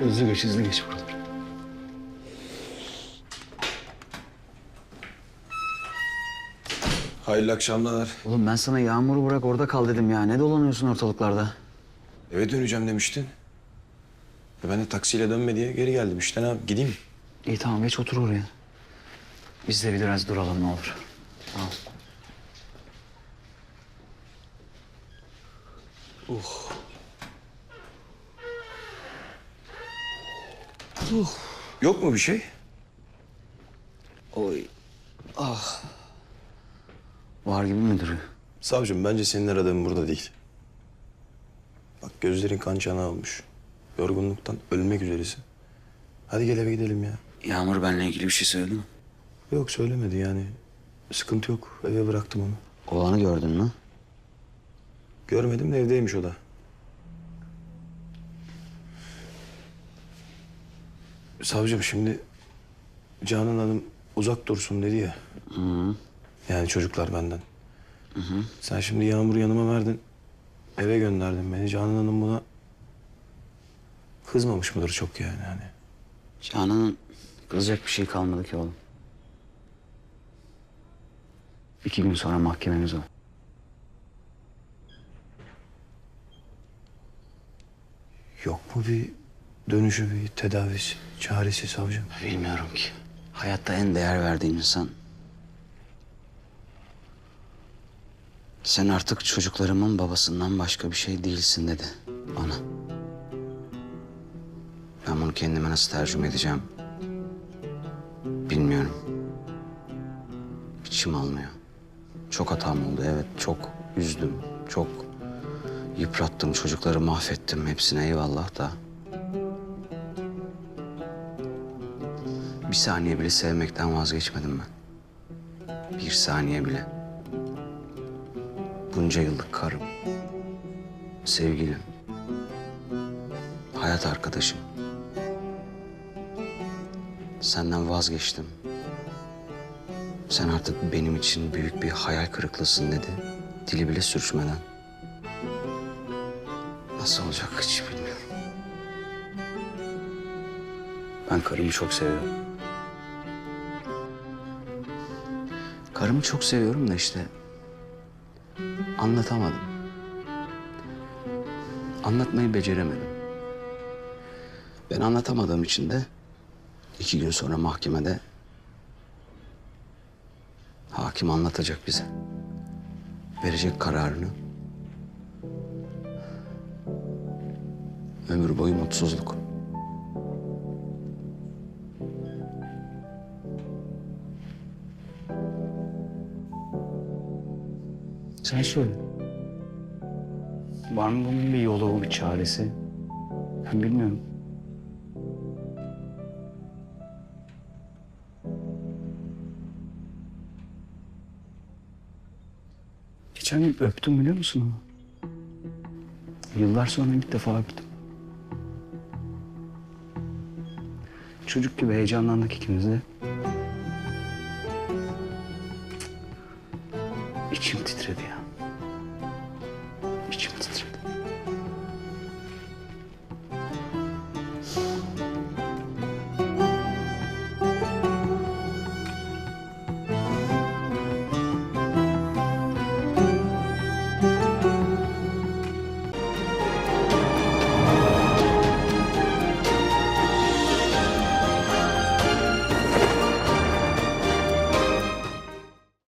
Hızlı geç, hızlı geç buraları. Hayırlı akşamlar. Oğlum ben sana Yağmur'u bırak orada kal dedim ya. Ne dolanıyorsun ortalıklarda? Eve döneceğim demiştin. E ben de taksiyle dönme diye geri geldim. İşte ne yap gideyim mi? İyi tamam geç otur oraya. Biz de bir biraz duralım ne olur. Tamam. Yok mu bir şey? Oy. Ah. Var gibi mi duruyor? Savcım bence senin aradığın burada değil. Bak gözlerin kan çanağı olmuş. Yorgunluktan ölmek üzeresin. Hadi gel eve gidelim ya. Yağmur benimle ilgili bir şey söyledi mi? Yok söylemedi yani. Sıkıntı yok. Eve bıraktım onu. Olanı gördün mü? Görmedim de evdeymiş o da. Savcım şimdi Canan Hanım uzak dursun dedi ya. Yani çocuklar benden. Sen şimdi Yağmur'u yanıma verdin. Eve gönderdin beni. Canan Hanım buna kızmamış mıdır çok yani hani. Canan'ın kızacak bir şey kalmadı ki oğlum. İki gün sonra mahkememiz var. Yok mu bir dönüşü, bir tedavisi, çaresi savcım? Bilmiyorum ki. Hayatta en değer verdiğim insan... Sen artık çocuklarımın babasından başka bir şey değilsin dedi bana. Ben bunu kendime nasıl tercüme edeceğim? Bilmiyorum. İçim almıyor. Çok hatam oldu evet. Çok üzdüm. Çok yıprattım. Çocukları mahvettim. Hepsine eyvallah da. Bir saniye bile sevmekten vazgeçmedim ben. Bir saniye bile. Bunca yıllık karım. Sevgilim. Hayat arkadaşım. Senden vazgeçtim. Sen artık benim için büyük bir hayal kırıklığısın dedi. Dili bile sürçmeden. Nasıl olacak hiç bilmiyorum. Ben karımı çok seviyorum. Karımı çok seviyorum da işte anlatamadım. Anlatmayı beceremedim. Ben anlatamadığım için de iki gün sonra mahkemede hakim anlatacak bize. Verecek kararını. Ömür boyu mutsuzluk. Sen söyle. Var mı bunun bir yolu, bir çaresi? Ben bilmiyorum. Geçen gün öptüm biliyor musun onu? Yıllar sonra ilk defa öptüm. Çocuk gibi heyecanlandık ikimiz de. İçim titredi ya.